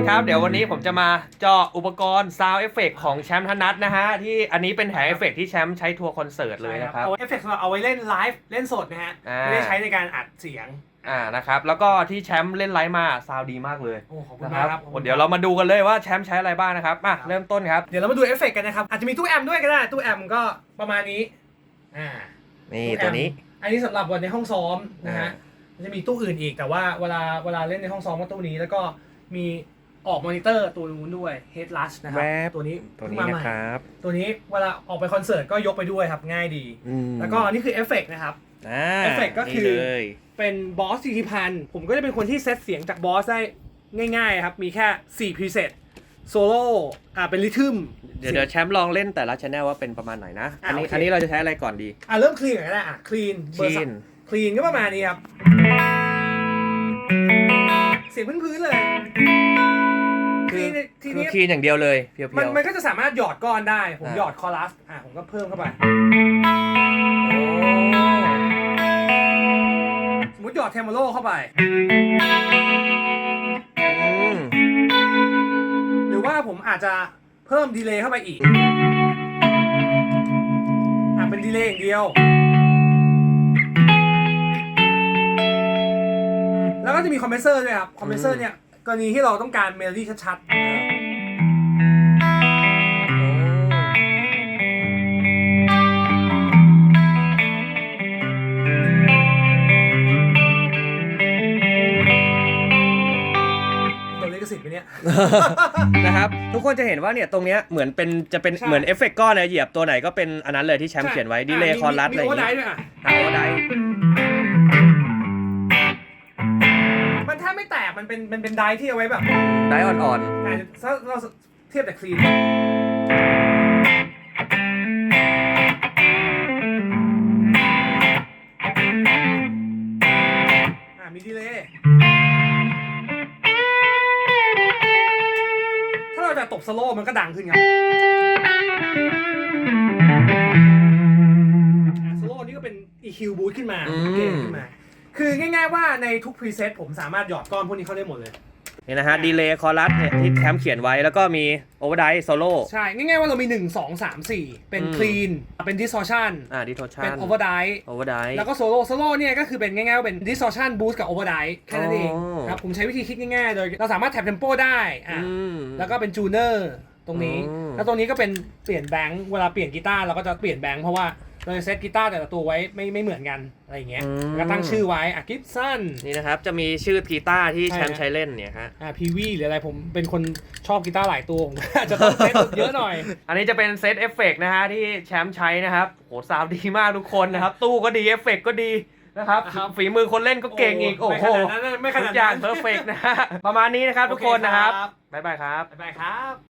คนครับ เดี๋ยววันนี้ผมจะมาเจาะอุปกรณ์ Sound Effect ของแชมป์ธนัทนะฮะ ที่อันนี้เป็นแผงเอฟเฟกที่แชมป์ใช้ทัวร์คอนเสิร์ตเลยนะครับ เอาเอฟเฟกต์สำหรับเอาไว้เล่นไลฟ์เล่นสดนะฮะ อ่า ไม่ได้ใช้ในการอัดเสียง อ่านะครับ แล้วก็ที่แชมป์เล่นไลฟ์มาซาวดีมากเลยโอ้ขอบคุณนะคมากรับครับเดี๋ยวเรามาดูกันเลยว่าแชมป์ใช้อะไรบ้างนะครับมาเริ่มต้นครับ เดี๋ยวเรามาดูเอฟเฟกต์กันนะครับ อาจจะมีตู้แอมป์ด้วยก็ได้ ตู้แอมป์ก็ประมาณนี้ อ่า นี่ตู้แอมป์ตัวนี้ อันนี้สำหรับวันในห้องซ้อมนะฮะอ่ามันจะมีตู้อื่นอีกแต่ว่าเวลาเวลาเล่นในห้องซ้อมก็ตู้นี้ แล้วก็มี ออกมอนิเตอร์ตัวนู้นด้วย Head Rush นะครัแวบตัวนี้ตัวเพิ่งนี้มาใหนะม่ครับตัวนี้เวลาออกไปคอนเสิร์ตก็ยกไปด้วยครับง่ายดี อืมแล้วก็อันนี่คือเอฟเฟกต์นะครับอ่าเอฟเฟกต์ก็คือ นี่เลยเป็นบอสสี่พันผมก็จะเป็นคนที่เซตเสียงจากบอสได้ง่ายๆครับ มีแค่4 preset โซโล่อ่าเป็นริทึม เดี๋ยวเดี๋ยวแชมป์ลองเล่นแต่ละชแนลว่าเป็นประมาณไหนนะ อะอันนี้โอเค อันนี้เราจะใช้อะไรก่อนดีอ่าเริ่มคลีนก่อนก็ได้อะคลีนเบอร์ Clean คลีนก็ประมาณนี้ครับ เสียงพื้นๆเลย คคืลีอนทีคือนี้ คีย์อย่างเดียวเลยเพียวมันๆมันก็จะสามารถหยอดก้อนได้ ผมอ่าหยอดคอรัสอะผมก็เพิ่มเข้าไปโอ้สมมติหยอดเทมโบโลเข้าไป อืมหรือว่าผมอาจจะเพิ่มดีเลย์เข้าไปอีกอะเป็นดีเลย์อย่างเดียว แล้วก็จะมีคอมเพรสเซอร์ด้วยครับ คอมเพรสเซอร์เนี่ย กรณีที่เราต้องการเมโลดี้ชัดๆตัวเลขสิทธิ์ไปเนี่ยนะครับ ทุกคนจะเห็นว่าเนี่ยตรงเนี้ยเหมือนเป็นจะเป็นใช่เหมือนเอฟเฟกต์ก้อนเลยเหยียบตัวไหนก็เป็นอันนั้นเลยที่แชมป์เขียนไว้ดีเลย์คอรัสอะไรอย่างมีงี้โอเวอร์ไดด้วยอะเอาได้ มันแทบไม่แตกมันเป็นมันเป็นไดที่เอาไว้แบบได้อ่อนอะถ้าเราเทียบแต่คลีนอะมีดีเลย์ถ้าเราจะตบสโลว์มันก็ดังขึ้นครับอะสโลว์นี่ก็เป็น EQ boost ขึ้นมาเกมขึ้นมา คือง่ายๆว่าในทุกพรีเซตผมสามารถหยอดก้อนพวกนี้เข้าได้หมดเลยๆนี่นะฮะดีเลย์คอรัสเนี่ยที่แชมป์เขียนไว้แล้วก็มีโอเวอร์ไดโซโล่ใช่ ง่ายๆว่าเรามี 1 2 3 4 เป็นอืม clean เป็น distortion อ่าดิโทชัเป็นน overdrive โอเวอร์ไดแล้วก็ solo solo เนี่ยก็คือเป็นง่ายๆว่าเป็น distortion boost กับ overdrive แค่นั้นเองอ๋อครับผมใช้วิธีคิดง่ายๆ โดยเราสามารถแท็บ tempo ได้อะอืมแล้วก็เป็น tuner ตรงนี้อืมแล้วตรงนี้ก็เป็นเปลี่ยนแบงค์เวลาเปลี่ยนกีตาร์เราก็จะเปลี่ยนแบงค์เพราะว่า เราจะเซตกีตาร์แต่ละตัวไว้ไม่ไม่เหมือนกันอะไรอย่างเงี้ยแล้วก็ตั้งชื่อไว้อะกิฟสัน นี่นะครับ จะมีชื่อกีตาร์ที่ใช่แชมป์ใช้เล่นเนี่ยฮะ อ่าพีวีหรืออะไรผมเป็นคนชอบกีตาร์หลายตัวผม อาจจะต้องเซตเยอะหน่อย อันนี้จะเป็นเซตเอฟเฟกต์นะฮะที่แชมป์ใช้นะครับโหซาวด์ดีมากทุกคนนะครับ ตู้ก็ดีเอฟเฟกต์ก็ดีนะครับ ครับ ฝีมือคนเล่นก็เก่งอีก โอ้โหไม่ขนาดนั้นไม่ขทุนาดกอย่างนั้นเพอร์เฟกต์นะฮะ ประมาณนี้นะครับทุกคนนะครับบ๊ายบายครับ บ๊ายบายครับ